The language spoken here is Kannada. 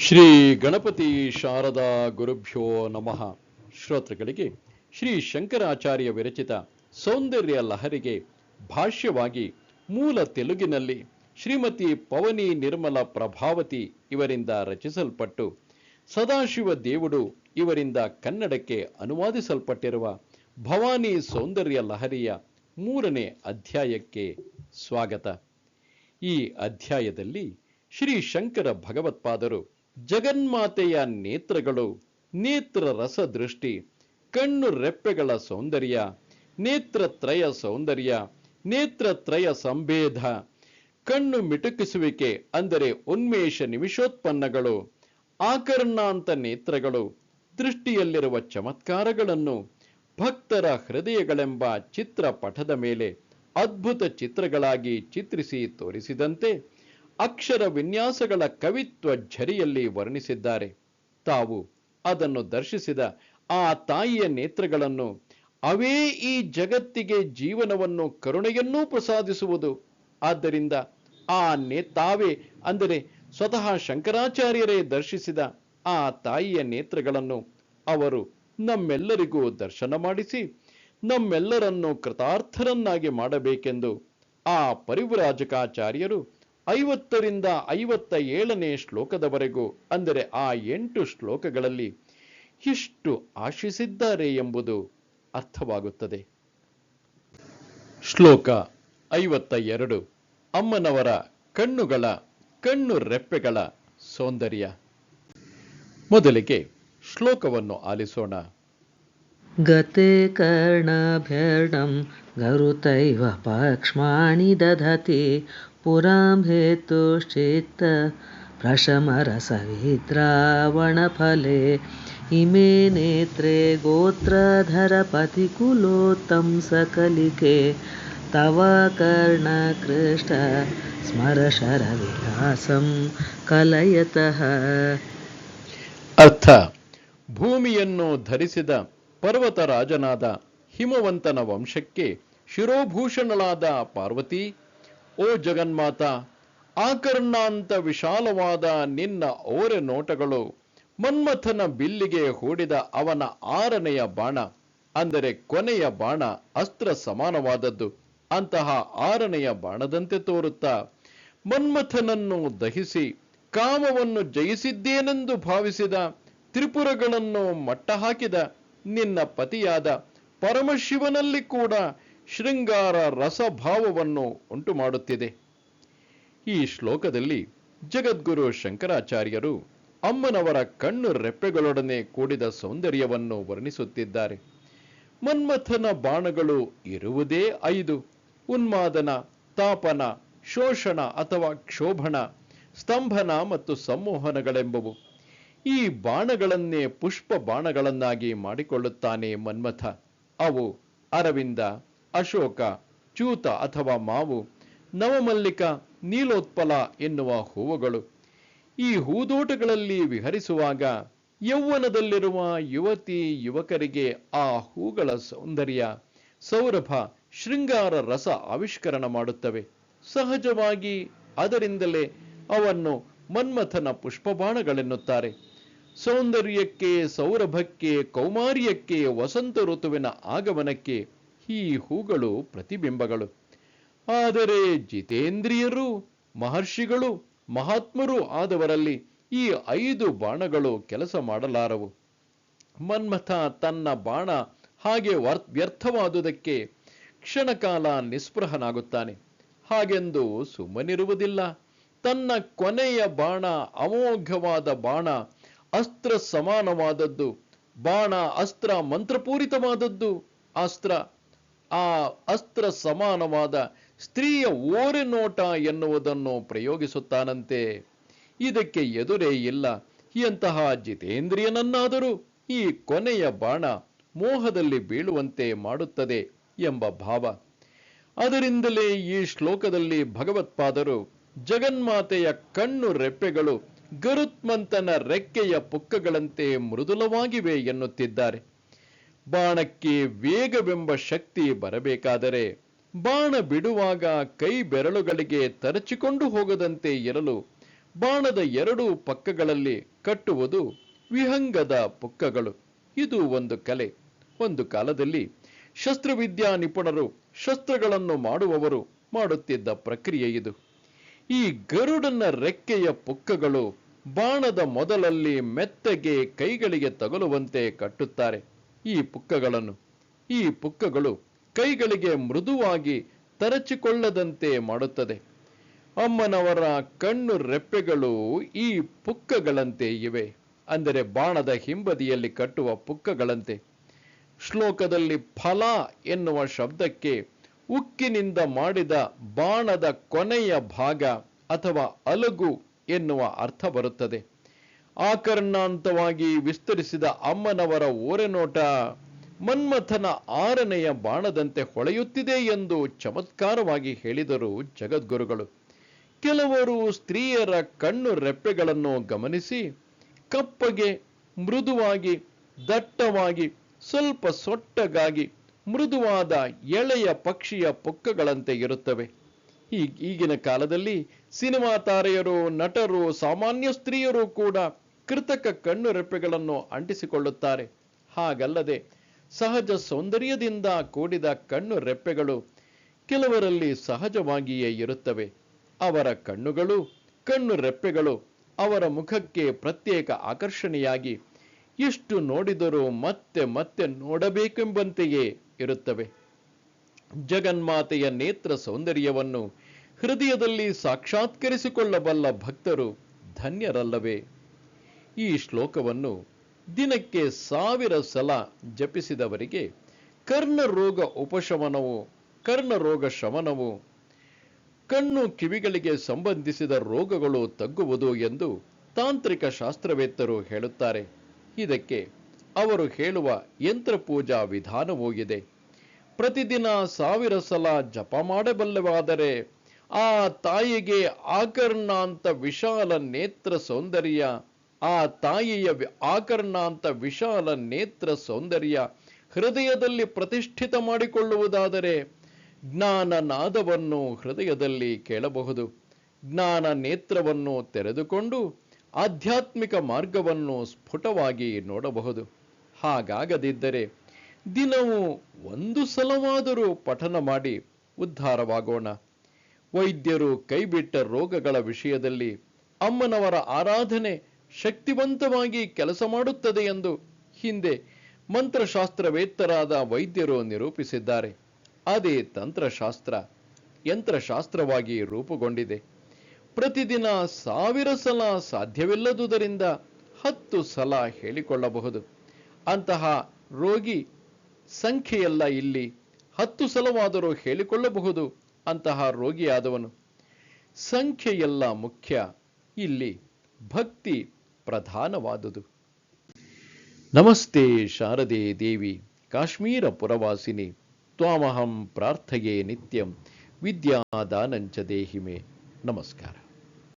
ಶ್ರೀ ಗಣಪತಿ ಶಾರದಾ ಗುರುಭ್ಯೋ ನಮಃ. ಶ್ರೋತೃಗಳಿಗೆ ಶ್ರೀ ಶಂಕರಾಚಾರ್ಯ ವಿರಚಿತ ಸೌಂದರ್ಯ ಲಹರಿಗೆ ಭಾಷ್ಯವಾಗಿ ಮೂಲ ತೆಲುಗಿನಲ್ಲಿ ಶ್ರೀಮತಿ ಪವನಿ ನಿರ್ಮಲ ಪ್ರಭಾವತಿ ಇವರಿಂದ ರಚಿಸಲ್ಪಟ್ಟು, ಸದಾಶಿವ ದೇವುಡು ಇವರಿಂದ ಕನ್ನಡಕ್ಕೆ ಅನುವಾದಿಸಲ್ಪಟ್ಟಿರುವ ಭವಾನಿ ಸೌಂದರ್ಯ ಲಹರಿಯ ಮೂರನೇ ಅಧ್ಯಾಯಕ್ಕೆ ಸ್ವಾಗತ. ಈ ಅಧ್ಯಾಯದಲ್ಲಿ ಶ್ರೀ ಶಂಕರ ಭಗವತ್ಪಾದರು ಜಗನ್ಮಾತೆಯ ನೇತ್ರಗಳು, ನೇತ್ರ ರಸದೃಷ್ಟಿ, ಕಣ್ಣು ರೆಪ್ಪೆಗಳ ಸೌಂದರ್ಯ ನೇತ್ರತ್ರಯ ಸೌಂದರ್ಯ ನೇತ್ರತ್ರಯ ಸಂಭೇದ, ಕಣ್ಣು ಮಿಟುಕಿಸುವಿಕೆ ಅಂದರೆ ಉನ್ಮೇಷ ನಿಮಿಷೋತ್ಪನ್ನಗಳು, ಆಕರ್ಣಾಂತ ನೇತ್ರಗಳು, ದೃಷ್ಟಿಯಲ್ಲಿರುವ ಚಮತ್ಕಾರಗಳನ್ನು, ಭಕ್ತರ ಹೃದಯಗಳೆಂಬ ಚಿತ್ರಪಟದ ಮೇಲೆ ಅದ್ಭುತ ಚಿತ್ರಗಳಾಗಿ ಚಿತ್ರಿಸಿ ತೋರಿಸಿದಂತೆ ಅಕ್ಷರ ವಿನ್ಯಾಸಗಳ ಕವಿತ್ವ ಝರಿಯಲ್ಲಿ ವರ್ಣಿಸಿದ್ದಾರೆ. ತಾವು ಅದನ್ನು ದರ್ಶಿಸಿದ ಆ ತಾಯಿಯ ನೇತ್ರಗಳನ್ನು ಅವೇ ಈ ಜಗತ್ತಿಗೆ ಜೀವನವನ್ನು ಕರುಣೆಯನ್ನೂ ಪ್ರಸಾದಿಸುವುದು. ಆದ್ದರಿಂದ ಆ ನೇ, ತಾವೇ ಅಂದರೆ ಸ್ವತಃ ಶಂಕರಾಚಾರ್ಯರೇ ದರ್ಶಿಸಿದ ಆ ತಾಯಿಯ ನೇತ್ರಗಳನ್ನು ಅವರು ನಮ್ಮೆಲ್ಲರಿಗೂ ದರ್ಶನ ಮಾಡಿಸಿ, ನಮ್ಮೆಲ್ಲರನ್ನು ಕೃತಾರ್ಥರನ್ನಾಗಿ ಮಾಡಬೇಕೆಂದು ಆ ಪರಿವ್ರಾಜಕಾಚಾರ್ಯರು ಐವತ್ತರಿಂದ ಐವತ್ತ ಏಳನೇ ಶ್ಲೋಕದವರೆಗೂ, ಅಂದರೆ ಆ ಎಂಟು ಶ್ಲೋಕಗಳಲ್ಲಿ ಇಷ್ಟು ಆಶಿಸಿದ್ದಾರೆ ಎಂಬುದು ಅರ್ಥವಾಗುತ್ತದೆ. ಶ್ಲೋಕ ಐವತ್ತ ಎರಡು ಅಮ್ಮನವರ ಕಣ್ಣುಗಳ ಕಣ್ಣು ರೆಪ್ಪೆಗಳ ಸೌಂದರ್ಯ. ಮೊದಲಿಗೆ ಶ್ಲೋಕವನ್ನು ಆಲಿಸೋಣ. गते कर्णाभ्यर्णं गरुतैव पक्ष्माणि दधति पुरां हेतुश्चित्त भ्रशमरसविद्रावणफले इमे नेत्रे गोत्रधरपतिकुलोत्तं सकलिके तव कर्णकृष्ट स्मरशरविलासं कलयतः ಅರ್ಥ ಭೂಮಿಯನ್ನು ಧರಿಸಿದ ಪರ್ವತರಾಜನಾದ ಹಿಮವಂತನ ವಂಶಕ್ಕೆ ಶಿರೋಭೂಷಣಳಾದ ಪಾರ್ವತಿ, ಓ ಜಗನ್ಮಾತ, ಆಕರ್ಣಾಂತ ವಿಶಾಲವಾದ ನಿನ್ನ ಓರೆ ನೋಟಗಳು, ಮನ್ಮಥನ ಬಿಲ್ಲಿಗೆ ಹೂಡಿದ ಅವನ ಆರನೆಯ ಬಾಣ, ಅಂದರೆ ಕೊನೆಯ ಬಾಣ ಅಸ್ತ್ರ ಸಮಾನವಾದದ್ದು, ಅಂತಹ ಆರನೆಯ ಬಾಣದಂತೆ ತೋರುತ್ತಾ, ಮನ್ಮಥನನ್ನು ದಹಿಸಿ, ಕಾಮವನ್ನು ಜಯಿಸಿದ್ದೇನೆಂದು ಭಾವಿಸಿದ, ತ್ರಿಪುರಗಳನ್ನು ಮಟ್ಟ ಹಾಕಿದ ನಿನ್ನ ಪತಿಯಾದ ಪರಮಶಿವನಲ್ಲಿ ಕೂಡ ಶೃಂಗಾರ ರಸಭಾವವನ್ನು ಉಂಟು ಮಾಡುತ್ತಿದೆ ಈ ಶ್ಲೋಕದಲ್ಲಿ ಜಗದ್ಗುರು ಶಂಕರಾಚಾರ್ಯರು ಅಮ್ಮನವರ ಕಣ್ಣು ರೆಪ್ಪೆಗಳೊಡನೆ ಕೂಡಿದ ಸೌಂದರ್ಯವನ್ನು ವರ್ಣಿಸುತ್ತಿದ್ದಾರೆ. ಮನ್ಮಥನ ಬಾಣಗಳು ಇರುವುದೇ ಐದು. ಉನ್ಮಾದನ, ತಾಪನ, ಶೋಷಣ ಅಥವಾ ಕ್ಷೋಭಣ, ಸ್ತಂಭನ ಮತ್ತು ಸಂಮೋಹನಗಳೆಂಬುವು. ಈ ಬಾಣಗಳನ್ನೇ ಪುಷ್ಪ ಬಾಣಗಳನ್ನಾಗಿ ಮಾಡಿಕೊಳ್ಳುತ್ತಾನೆ ಮನ್ಮಥ. ಅವು ಅರವಿಂದ, ಅಶೋಕ, ಚೂತ ಅಥವಾ ಮಾವು, ನವಮಲ್ಲಿಕ, ನೀಲೋತ್ಪಲ ಎನ್ನುವ ಹೂವುಗಳು. ಈ ಹೂದೋಟಗಳಲ್ಲಿ ವಿಹರಿಸುವಾಗ ಯೌವನದಲ್ಲಿರುವ ಯುವತಿ ಯುವಕರಿಗೆ ಆ ಹೂಗಳ ಸೌಂದರ್ಯ, ಸೌರಭ, ಶೃಂಗಾರ ರಸ ಆವಿಷ್ಕರಣ ಮಾಡುತ್ತವೆ. ಸಹಜವಾಗಿ ಅದರಿಂದಲೇ ಅವನ್ನು ಮನ್ಮಥನ ಪುಷ್ಪಬಾಣಗಳೆನ್ನುತ್ತಾರೆ ಸೌಂದರ್ಯಕ್ಕೆ, ಸೌರಭಕ್ಕೆ, ಕೌಮಾರ್ಯಕ್ಕೆ, ವಸಂತ ಋತುವಿನ ಆಗಮನಕ್ಕೆ ಈ ಹೂಗಳು ಪ್ರತಿಬಿಂಬಗಳು. ಆದರೆ ಜಿತೇಂದ್ರಿಯರು, ಮಹರ್ಷಿಗಳು, ಮಹಾತ್ಮರು ಆದವರಲ್ಲಿ ಈ ಐದು ಬಾಣಗಳು ಕೆಲಸ ಮಾಡಲಾರವು. ಮನ್ಮಥ ತನ್ನ ಬಾಣ ಹಾಗೆ ವ್ಯರ್ಥವಾದುದಕ್ಕೆ ಕ್ಷಣಕಾಲ ನಿಸ್ಪೃಹನಾಗುತ್ತಾನೆ. ಹಾಗೆಂದು ಸುಮ್ಮನಿರುವುದಿಲ್ಲ. ತನ್ನ ಕೊನೆಯ ಬಾಣ, ಅಮೋಘವಾದ ಬಾಣ ಅಸ್ತ್ರ ಸಮಾನವಾದದ್ದು. ಬಾಣ ಅಸ್ತ್ರ ಮಂತ್ರಪೂರಿತವಾದದ್ದು. ಅಸ್ತ್ರ, ಆ ಅಸ್ತ್ರ ಸಮಾನವಾದ ಸ್ತ್ರೀಯ ಓರೆ ನೋಟ ಎನ್ನುವುದನ್ನು ಪ್ರಯೋಗಿಸುತ್ತಾನಂತೆ. ಇದಕ್ಕೆ ಎದುರೇ ಇಲ್ಲ. ಎಂತಹ ಜಿತೇಂದ್ರಿಯನನ್ನಾದರೂ ಈ ಕೊನೆಯ ಬಾಣ ಮೋಹದಲ್ಲಿ ಬೀಳುವಂತೆ ಮಾಡುತ್ತದೆ ಎಂಬ ಭಾವ. ಅದರಿಂದಲೇ ಈ ಶ್ಲೋಕದಲ್ಲಿ ಭಗವತ್ಪಾದರು ಜಗನ್ಮಾತೆಯ ಕಣ್ಣು ರೆಪ್ಪೆಗಳು ಗರುತ್ಮಂತನ ರೆಕ್ಕೆಯ ಪುಕ್ಕಗಳಂತೆ ಮೃದುಲವಾಗಿವೆ ಎನ್ನುತ್ತಿದ್ದಾರೆ. ಬಾಣಕ್ಕೆ ವೇಗವೆಂಬ ಶಕ್ತಿ ಬರಬೇಕಾದರೆ ಬಾಣ ಬಿಡುವಾಗ ಕೈ ಬೆರಳುಗಳಿಗೆ ತರಚಿಕೊಂಡು ಹೋಗದಂತೆ ಇರಲು ಬಾಣದ ಎರಡೂ ಪಕ್ಕಗಳಲ್ಲಿ ಕಟ್ಟುವುದು ವಿಹಂಗದ ಪುಕ್ಕಗಳು. ಇದು ಒಂದು ಕಲೆ. ಒಂದು ಕಾಲದಲ್ಲಿ ಶಸ್ತ್ರವಿದ್ಯಾ ನಿಪುಣರು ಶಸ್ತ್ರಗಳನ್ನು ಮಾಡುವವರು ಮಾಡುತ್ತಿದ್ದ ಪ್ರಕ್ರಿಯೆ ಇದು. ಈ ಗರುಡನ ರೆಕ್ಕೆಯ ಪುಕ್ಕಗಳು ಬಾಣದ ಮೊದಲಲ್ಲಿ ಮೆತ್ತಗೆ ಕೈಗಳಿಗೆ ತಗಲುವಂತೆ ಕಟ್ಟುತ್ತಾರೆ. ಈ ಪುಕ್ಕಗಳನ್ನು, ಈ ಪುಕ್ಕಗಳು ಕೈಗಳಿಗೆ ಮೃದುವಾಗಿ ತರಚಿಕೊಳ್ಳದಂತೆ ಮಾಡುತ್ತದೆ. ಅಮ್ಮನವರ ಕಣ್ಣು ರೆಪ್ಪೆಗಳು ಈ ಪುಕ್ಕಗಳಂತೆ ಇವೆ. ಅಂದರೆ ಬಾಣದ ಹಿಂಬದಿಯಲ್ಲಿ ಕಟ್ಟುವ ಪುಕ್ಕಗಳಂತೆ. ಶ್ಲೋಕದಲ್ಲಿ ಫಲ ಎನ್ನುವ ಶಬ್ದಕ್ಕೆ ಉಕ್ಕಿನಿಂದ ಮಾಡಿದ ಬಾಣದ ಕೊನೆಯ ಭಾಗ ಅಥವಾ ಅಲಗು ಎನ್ನುವ ಅರ್ಥ ಬರುತ್ತದೆ. ಆಕರ್ಣಾಂತವಾಗಿ ವಿಸ್ತರಿಸಿದ ಅಮ್ಮನವರ ಓರೆನೋಟ ಮನ್ಮಥನ ಆರನೆಯ ಬಾಣದಂತೆ ಹೊಳೆಯುತ್ತಿದೆ ಎಂದು ಚಮತ್ಕಾರವಾಗಿ ಹೇಳಿದರು ಜಗದ್ಗುರುಗಳು. ಕೆಲವರು ಸ್ತ್ರೀಯರ ಕಣ್ಣು ರೆಪ್ಪೆಗಳನ್ನು ಗಮನಿಸಿ, ಕಪ್ಪಗೆ ಮೃದುವಾಗಿ, ದಟ್ಟವಾಗಿ, ಸ್ವಲ್ಪ ಸೊಟ್ಟಗಾಗಿ ಮೃದುವಾದ ಎಳೆಯ ಪಕ್ಷಿಯ ಪೊಕ್ಕಗಳಂತೆ ಇರುತ್ತವೆ. ಈ ಈಗಿನ ಕಾಲದಲ್ಲಿ ಸಿನಿಮಾ ತಾರೆಯರು, ನಟರು, ಸಾಮಾನ್ಯ ಸ್ತ್ರೀಯರು ಕೂಡ ಕೃತಕ ಕಣ್ಣು ರೆಪ್ಪೆಗಳನ್ನು ಅಂಟಿಸಿಕೊಳ್ಳುತ್ತಾರೆ. ಹಾಗಲ್ಲದೆ ಸಹಜ ಸೌಂದರ್ಯದಿಂದ ಕೂಡಿದ ಕಣ್ಣು ರೆಪ್ಪೆಗಳು ಕೆಲವರಲ್ಲಿ ಸಹಜವಾಗಿಯೇ ಇರುತ್ತವೆ. ಅವರ ಕಣ್ಣುಗಳು, ಕಣ್ಣು ರೆಪ್ಪೆಗಳು ಅವರ ಮುಖಕ್ಕೆ ಪ್ರತ್ಯೇಕ ಆಕರ್ಷಣೆಯಾಗಿ ಎಷ್ಟು ನೋಡಿದರೂ ಮತ್ತೆ ಮತ್ತೆ ನೋಡಬೇಕೆಂಬಂತೆಯೇ ಇರುತ್ತವೆ. ಜಗನ್ಮಾತೆಯ ನೇತ್ರ ಸೌಂದರ್ಯವನ್ನು ಹೃದಯದಲ್ಲಿ ಸಾಕ್ಷಾತ್ಕರಿಸಿಕೊಳ್ಳಬಲ್ಲ ಭಕ್ತರು ಧನ್ಯರಲ್ಲವೇ. ಈ ಶ್ಲೋಕವನ್ನು ದಿನಕ್ಕೆ ಸಾವಿರ ಸಲ ಜಪಿಸಿದವರಿಗೆ ಕರ್ಣರೋಗ ಉಪಶಮನವು ಕರ್ಣರೋಗ ಶಮನವು, ಕಣ್ಣು ಕಿವಿಗಳಿಗೆ ಸಂಬಂಧಿಸಿದ ರೋಗಗಳು ತಗ್ಗುವುದು ಎಂದು ತಾಂತ್ರಿಕ ಶಾಸ್ತ್ರವೇತ್ತರು ಹೇಳುತ್ತಾರೆ. ಇದಕ್ಕೆ ಅವರು ಹೇಳುವ ಯಂತ್ರ ಪೂಜಾ ವಿಧಾನವೂ ಇದೆ. ಪ್ರತಿದಿನ ಸಾವಿರ ಸಲ ಜಪ ಮಾಡಬಲ್ಲವಾದರೆ ಆ ತಾಯಿಗೆ ಆಕರ್ಣಾಂತ ವಿಶಾಲ ನೇತ್ರ ಸೌಂದರ್ಯ, ಆ ತಾಯಿಯ ಆಕರ್ಣಾಂತ ವಿಶಾಲ ನೇತ್ರ ಸೌಂದರ್ಯ ಹೃದಯದಲ್ಲಿ ಪ್ರತಿಷ್ಠಿತ ಮಾಡಿಕೊಳ್ಳುವುದಾದರೆ ಜ್ಞಾನ ನಾದವನ್ನು ಹೃದಯದಲ್ಲಿ ಕೇಳಬಹುದು. ಜ್ಞಾನ ನೇತ್ರವನ್ನು ತೆರೆದುಕೊಂಡು ಆಧ್ಯಾತ್ಮಿಕ ಮಾರ್ಗವನ್ನು ಸ್ಫುಟವಾಗಿ ನೋಡಬಹುದು. ಹಾಗಾಗದಿದ್ದರೆ ದಿನವೂ ಒಂದು ಸಲವಾದರೂ ಪಠನ ಮಾಡಿ ಉದ್ಧಾರವಾಗೋಣ. ವೈದ್ಯರು ಕೈಬಿಟ್ಟ ರೋಗಗಳ ವಿಷಯದಲ್ಲಿ ಅಮ್ಮನವರ ಆರಾಧನೆ ಶಕ್ತಿವಂತವಾಗಿ ಕೆಲಸ ಮಾಡುತ್ತದೆ ಎಂದು ಹಿಂದೆ ಮಂತ್ರಶಾಸ್ತ್ರವೇತ್ತರಾದ ವೈದ್ಯರು ನಿರೂಪಿಸಿದ್ದಾರೆ. ಅದೇ ತಂತ್ರಶಾಸ್ತ್ರ ಯಂತ್ರಶಾಸ್ತ್ರವಾಗಿ ರೂಪುಗೊಂಡಿದೆ. ಪ್ರತಿದಿನ ಸಾವಿರ ಸಲ ಸಾಧ್ಯವಿಲ್ಲದುದರಿಂದ ಹತ್ತು ಸಲ ಹೇಳಿಕೊಳ್ಳಬಹುದು. ಅಂತಹ ರೋಗಿ ಸಂಖ್ಯೆಯಲ್ಲ ಇಲ್ಲಿ ಹತ್ತು ಸಲವಾದರೂ ಹೇಳಿಕೊಳ್ಳಬಹುದು ಅಂತಹ ರೋಗಿಯಾದವನು. ಸಂಖ್ಯೆಯಲ್ಲ ಮುಖ್ಯ, ಇಲ್ಲಿ ಭಕ್ತಿ ಪ್ರಧಾನವಾದುದು. ನಮಸ್ತೆ ಶಾರದೆ ದೇವಿ, ಕಾಶ್ಮೀರ ಪುರವಾಸಿನಿ, ತ್ವಾಮಹಂ ಪ್ರಾರ್ಥಯೇ ನಿತ್ಯಂ, ವಿದ್ಯಾದಾನಂಚ ದೇಹಿಮೆ. ನಮಸ್ಕಾರ.